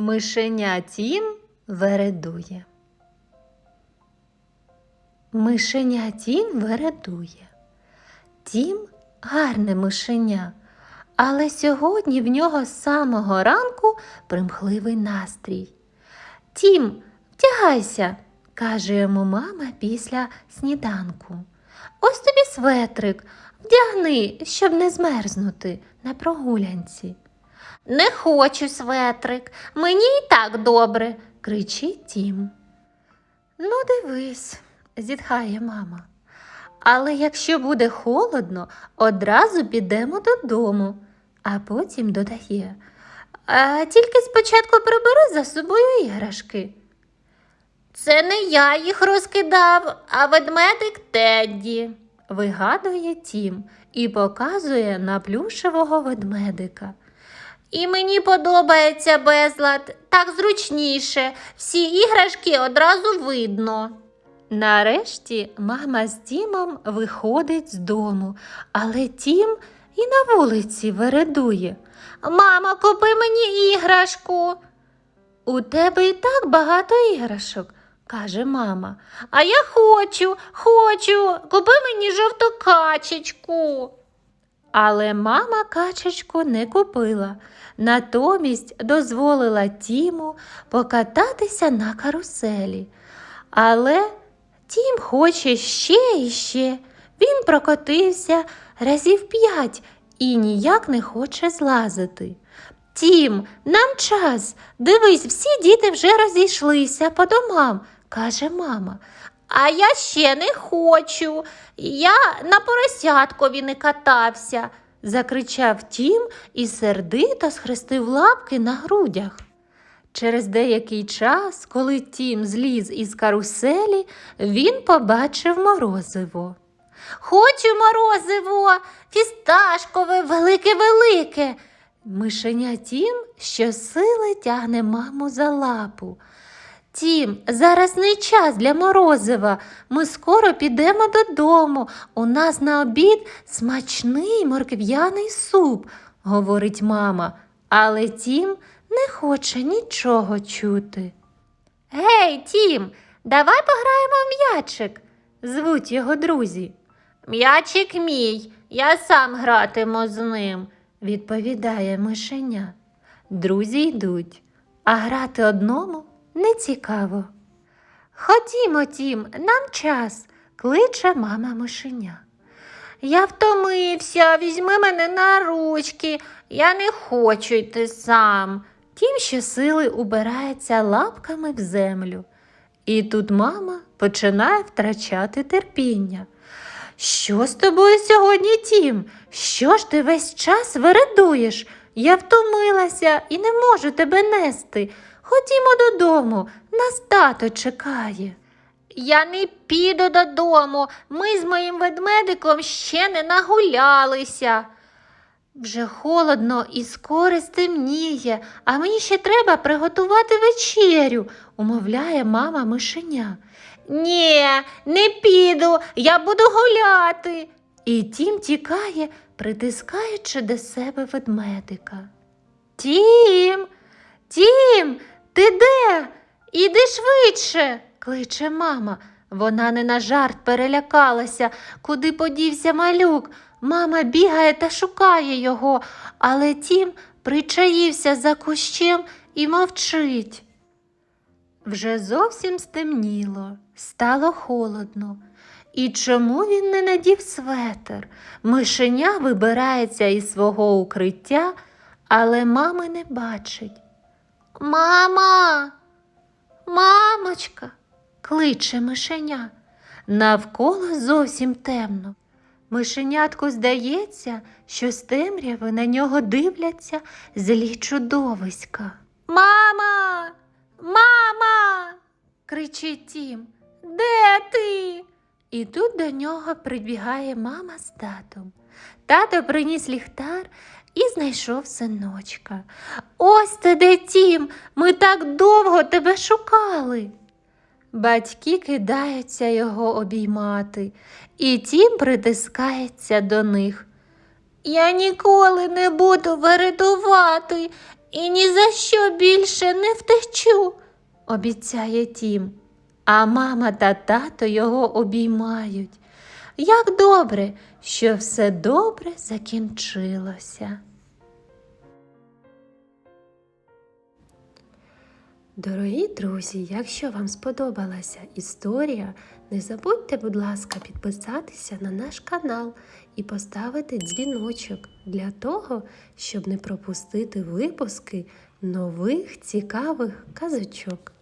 Мишеня Тім вередує. Мишеня Тім вередує. Тім гарне мишеня, але сьогодні в нього з самого ранку примхливий настрій. Тім, вдягайся, каже йому мама після сніданку. Ось тобі светрик, вдягни, щоб не змерзнути на прогулянці. Не хочу светрик, мені і так добре, кричить Тім. Ну, дивись, зітхає мама. Але якщо буде холодно, одразу підемо додому, а потім додає. А тільки спочатку прибери за собою іграшки. Це не я їх розкидав, а ведмедик Тедді, вигадує Тім і показує на плюшевого ведмедика. І мені подобається безлад, так зручніше, всі іграшки одразу видно. Нарешті мама з Тімом виходить з дому, але Тім і на вулиці вередує. Мамо, купи мені іграшку. У тебе і так багато іграшок, каже мама. А я хочу, хочу, купи мені жовту качечку. Але мама качечку не купила, натомість дозволила Тіму покататися на каруселі. Але Тім хоче ще і ще. Він прокотився разів п'ять і ніяк не хоче злазити. Тім, нам час. Дивись, всі діти вже розійшлися по домам, каже мама. А я ще не хочу. Я на поросяткові не катався, закричав Тім і сердито схрестив лапки на грудях. Через деякий час, коли Тім зліз із каруселі, він побачив морозиво. Хочу морозиво, фісташкове, велике-велике. Мишеня Тім щосили тягне маму за лапу. Тім, зараз не час для морозива. Ми скоро підемо додому. У нас на обід смачний моркв'яний суп, говорить мама. Але Тім не хоче нічого чути. Гей, Тім, давай пограємо в м'ячик, звуть його друзі. М'ячик мій, я сам гратиму з ним, відповідає мишеня. Друзі йдуть, а грати одному не цікаво. Ходімо, Тім, нам час, кличе мама мишеня. Я втомився, візьми мене на ручки, я не хочу йти сам. Тім щосили убирається лапками в землю. І тут мама починає втрачати терпіння. Що з тобою сьогодні, Тім? Що ж ти весь час вередуєш? Я втомилася і не можу тебе нести. Ходімо додому, нас тато чекає. Я не піду додому. Ми з моїм ведмедиком ще не нагулялися. Вже холодно і скоро стемніє, а мені ще треба приготувати вечерю, умовляє мама мишеня. Ні, не піду, я буду гуляти. І тім тікає, притискаючи до себе ведмедика. Тім, тім, ти де? Іди швидше, кличе мама. Вона не на жарт перелякалася, куди подівся малюк. Мама бігає та шукає його, але тім причаївся за кущем і мовчить. Вже зовсім стемніло, стало холодно. І чому він не надів светер? Мишеня вибирається із свого укриття, але мами не бачить. Мама, мамочка, кличе мишеня. Навколо зовсім темно. Мишенятку здається, що з темряви на нього дивляться злі чудовиська. Мама, мама, кричить Тім, де ти? І тут до нього прибігає мама з татом. Тато приніс ліхтар і знайшов синочка. Ось ти де Тім, ми так довго тебе шукали. Батьки кидаються його обіймати, і тім притискається до них. Я ніколи не буду вередувати. і ні за що більше не втечу, обіцяє Тім. А мама та тато його обіймають. Як добре, що все добре закінчилося. Дорогі друзі, якщо вам сподобалася історія, не забудьте, будь ласка, підписатися на наш канал і поставити дзвіночок для того, щоб не пропустити випуски нових цікавих казочок.